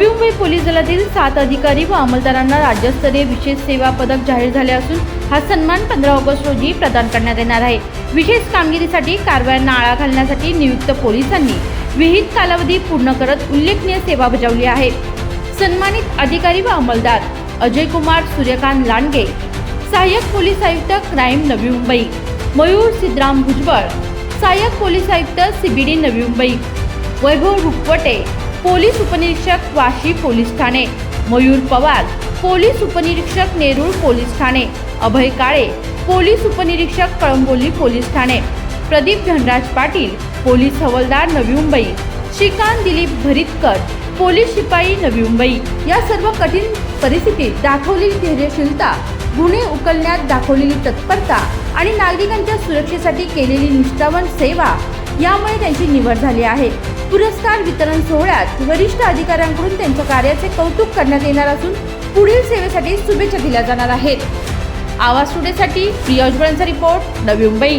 Police दलातील सात अधिकारी व अंमलदारांना राज्यस्तरीय विशेष सेवा पदक जाहीर झाले असून हा सन्मान पंधरा ऑगस्ट रोजी प्रदान करण्यात येणार आहे. विशेष कामगिरीसाठी कारवायांना आळा घालण्यासाठी नियुक्त पोलिसांनी विहित कालावधी पूर्ण करत उल्लेखनीय सेवा बजावली आहे. सन्मानित अधिकारी व अंमलदार अजय कुमार सूर्यकांत लांडगे सहाय्यक पोलीस आयुक्त क्राईम नवी मुंबई मयूर सिद्धराम भुजबळ सहाय्यक पोलीस आयुक्त सीबीडी नवी मुंबई वैभव रुपवटे पोलीस उपनिरीक्षक वाशी पोलीस ठाणे. मयूर पवार पोलीस उपनिरीक्षक नेरूळ पोलीस ठाणे. अभय काळे पोलीस उपनिरीक्षक कळंबोली पोलीस ठाणे. प्रदीप धनराज पाटील पोलीस हवालदार नवी मुंबई. श्रीकांत दिलीप भरितकर पोलीस शिपाई नवी मुंबई. या सर्व कठीण परिस्थितीत दाखवलेली धैर्यशीलता गुन्हे उकलण्यात दाखवलेली तत्परता आणि नागरिकांच्या सुरक्षेसाठी केलेली निष्ठावान सेवा यामुळे त्यांची निवड झाली आहे. पुरस्कार वितरण सोहळ्यात वरिष्ठ अधिकाऱ्यांकडून त्यांच्या कार्याचे कौतुक करण्यात येणार असून पुढील सेवेसाठी शुभेच्छा दिल्या जाणार आहेत. आवाज टुडेसाठी प्रियोज बळंचा रिपोर्ट नवी मुंबई.